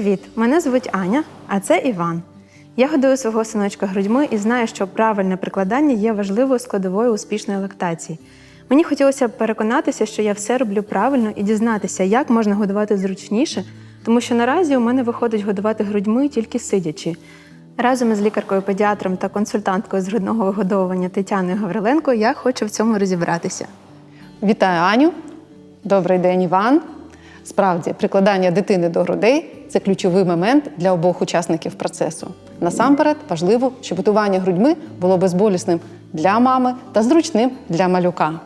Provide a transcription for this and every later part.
Привіт! Мене звуть Аня, а це Іван. Я годую свого синочка грудьми і знаю, що правильне прикладання є важливою складовою успішної лактації. Мені хотілося б переконатися, що я все роблю правильно і дізнатися, як можна годувати зручніше, тому що наразі у мене виходить годувати грудьми тільки сидячи. Разом із лікаркою-педіатром та консультанткою з грудного вигодовування Тетяною Гавриленко я хочу в цьому розібратися. Вітаю Аню. Добрий день, Іван. Справді, прикладання дитини до грудей це ключовий момент для обох учасників процесу. Насамперед, важливо, щоб готування грудьми було безболісним для мами та зручним для малюка.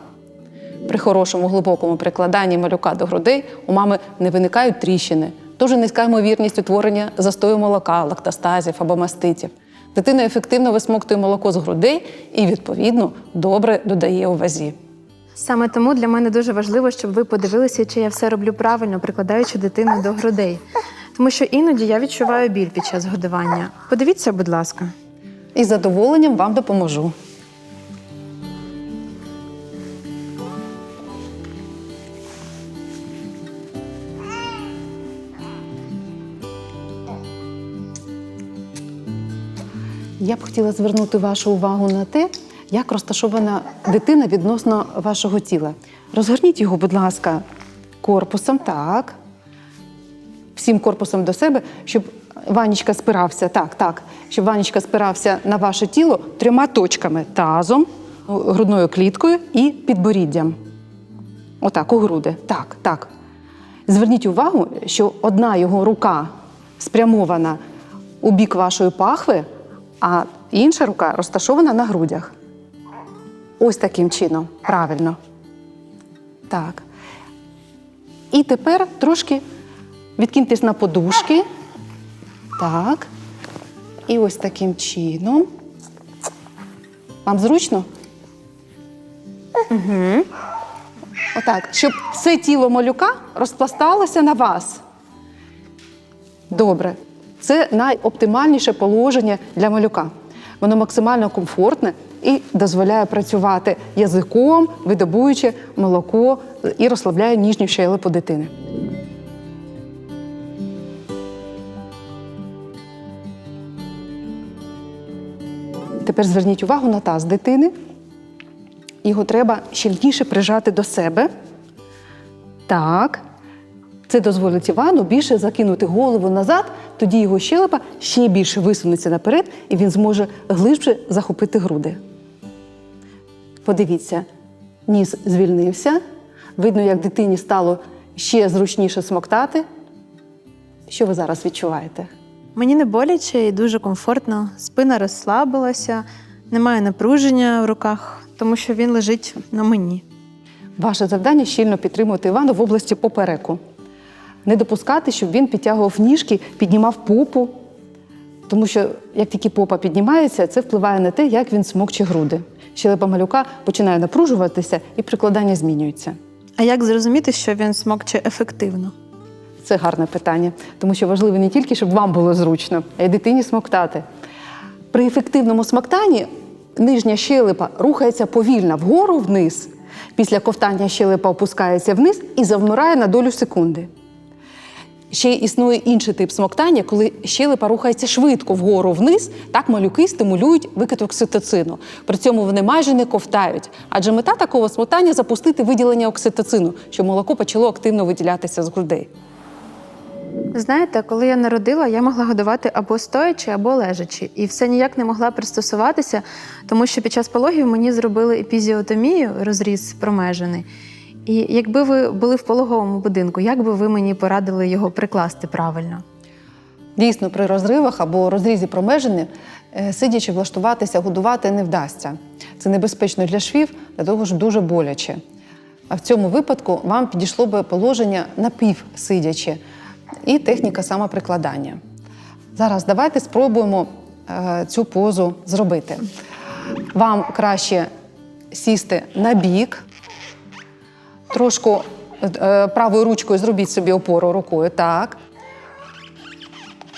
При хорошому глибокому прикладанні малюка до грудей у мами не виникають тріщини, дуже низька ймовірність утворення застою молока, лактостазів або маститів. Дитина ефективно висмоктує молоко з грудей і, відповідно, добре додає у вазі. Саме тому для мене дуже важливо, щоб ви подивилися, чи я все роблю правильно, прикладаючи дитину до грудей. Тому що іноді я відчуваю біль під час годування. Подивіться, будь ласка. І з задоволенням вам допоможу. Я б хотіла звернути вашу увагу на те, як розташована дитина відносно вашого тіла. Розгорніть його, будь ласка, корпусом, так всім корпусом до себе, щоб Ванечка спирався, так, так, щоб Ванечка спирався на ваше тіло трьома точками: тазом, грудною кліткою і підборіддям. Отак, у груди. Так, так. Зверніть увагу, що одна його рука спрямована у бік вашої пахви, а інша рука розташована на грудях. Ось таким чином. Правильно. Так. І тепер трошки відкиньтесь на подушки. Так. І ось таким чином. Вам зручно? Угу. Отак, щоб все тіло малюка розпласталося на вас. Добре. Це найоптимальніше положення для малюка. Воно максимально комфортне і дозволяє працювати язиком, видобуючи молоко і розслабляє ніжню щелепу дитини. Тепер зверніть увагу на таз дитини. Його треба щільніше прижати до себе. Так. Це дозволить Івану більше закинути голову назад, тоді його щелепа ще більше висунеться наперед, і він зможе глибше захопити груди. Подивіться, ніс звільнився. Видно, як дитині стало ще зручніше смоктати. Що ви зараз відчуваєте? Мені не боляче і дуже комфортно. Спина розслабилася, немає напруження в руках, тому що він лежить на мені. Ваше завдання щільно підтримувати Івана в області попереку. Не допускати, щоб він підтягував ніжки, піднімав попу. Тому що як тільки попа піднімається, це впливає на те, як він смокче груди. Щелепа малюка починає напружуватися і прикладання змінюється. А як зрозуміти, що він смокче ефективно? Це гарне питання, тому що важливо не тільки, щоб вам було зручно, а й дитині смоктати. При ефективному смоктанні нижня щелепа рухається повільно вгору вниз. Після ковтання щелепа опускається вниз і завмирає на долю секунди. Ще існує інший тип смоктання, коли щелепа рухається швидко вгору вниз, так малюки стимулюють викид окситоцину. При цьому вони майже не ковтають. Адже мета такого смоктання запустити виділення окситоцину, щоб молоко почало активно виділятися з грудей. Знаєте, коли я народила, я могла годувати або стоячи, або лежачи, і все ніяк не могла пристосуватися, тому що під час пологів мені зробили епізіотомію, розріз промежений. І якби ви були в пологовому будинку, як би ви мені порадили його прикласти правильно? Дійсно, при розривах або розрізі промежини, е, сидячи, влаштуватися, годувати не вдасться. Це небезпечно для швів, для того ж дуже боляче. А в цьому випадку вам підійшло би положення напівсидяче і техніка самоприкладання. Зараз давайте спробуємо е, цю позу зробити. Вам краще сісти на бік, трошку е, правою ручкою зробіть собі опору рукою. Так.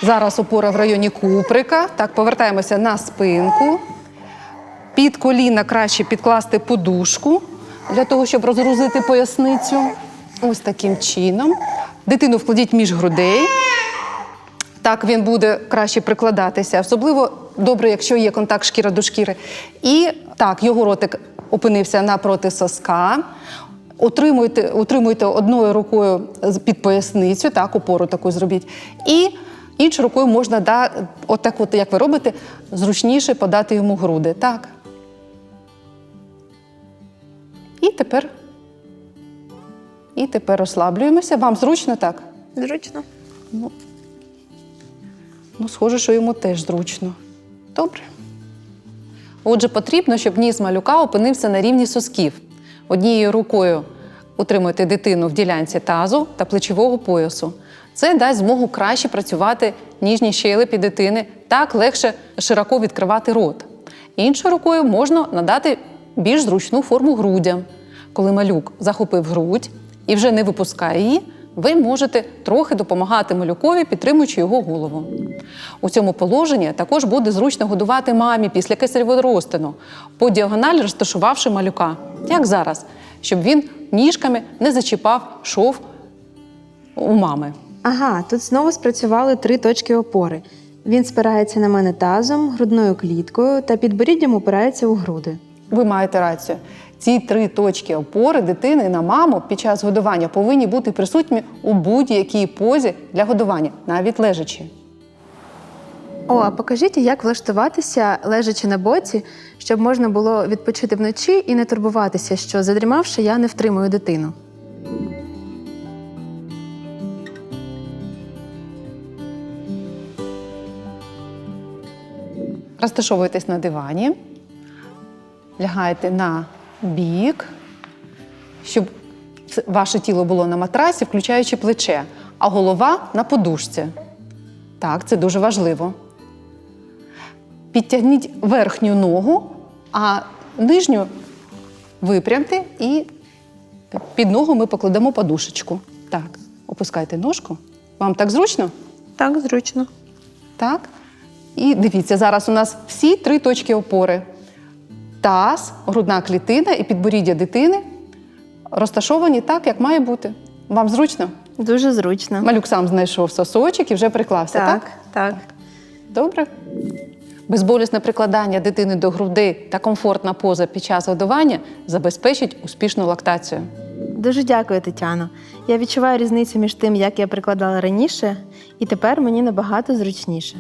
Зараз опора в районі куприка. Так, повертаємося на спинку. Під коліна краще підкласти подушку для того, щоб розгрузити поясницю. Ось таким чином. Дитину вкладіть між грудей. Так він буде краще прикладатися, особливо добре, якщо є контакт шкіра до шкіри. І так, його ротик опинився напроти соска. Утримуйте, утримуйте одною рукою під поясницю, так, опору таку зробіть. І іншою рукою можна, да, отак, от, як ви робите, зручніше подати йому груди. Так. І тепер. І тепер розслаблюємося. Вам зручно так? Зручно. Ну, схоже, що йому теж зручно. Добре. Отже, потрібно, щоб ніс малюка опинився на рівні сосків. Однією рукою утримати дитину в ділянці тазу та плечового поясу. Це дасть змогу краще працювати ніжні щелепі дитини, так легше широко відкривати рот. Іншою рукою можна надати більш зручну форму грудям. Коли малюк захопив грудь і вже не випускає її, ви можете трохи допомагати малюкові, підтримуючи його голову. У цьому положенні також буде зручно годувати мамі після кесаревого розтину, по діагоналі розташувавши малюка, як зараз, щоб він ніжками не зачіпав шов у мами. Ага, тут знову спрацювали три точки опори. Він спирається на мене тазом, грудною кліткою та підборіддям упирається у груди. Ви маєте рацію. Ці три точки опори дитини на маму під час годування повинні бути присутні у будь-якій позі для годування, навіть лежачи. О, а покажіть, як влаштуватися, лежачи на боці, щоб можна було відпочити вночі і не турбуватися, що задрімавши, я не втримую дитину. Розташовуєтесь на дивані, лягаєте на бік, щоб ваше тіло було на матрасі, включаючи плече, а голова на подушці. Так, це дуже важливо. Підтягніть верхню ногу, а нижню випрямте і під ногу ми покладемо подушечку. Так, опускайте ножку. Вам так зручно? Так, зручно. Так. І дивіться, зараз у нас всі три точки опори: таз, грудна клітина і підборіддя дитини розташовані так, як має бути. Вам зручно? Дуже зручно. Малюк сам знайшов сосочок і вже приклався, так? так, так. Добре. Безболісне прикладання дитини до груди та комфортна поза під час годування забезпечить успішну лактацію. Дуже дякую, Тетяно. Я відчуваю різницю між тим, як я прикладала раніше, і тепер мені набагато зручніше.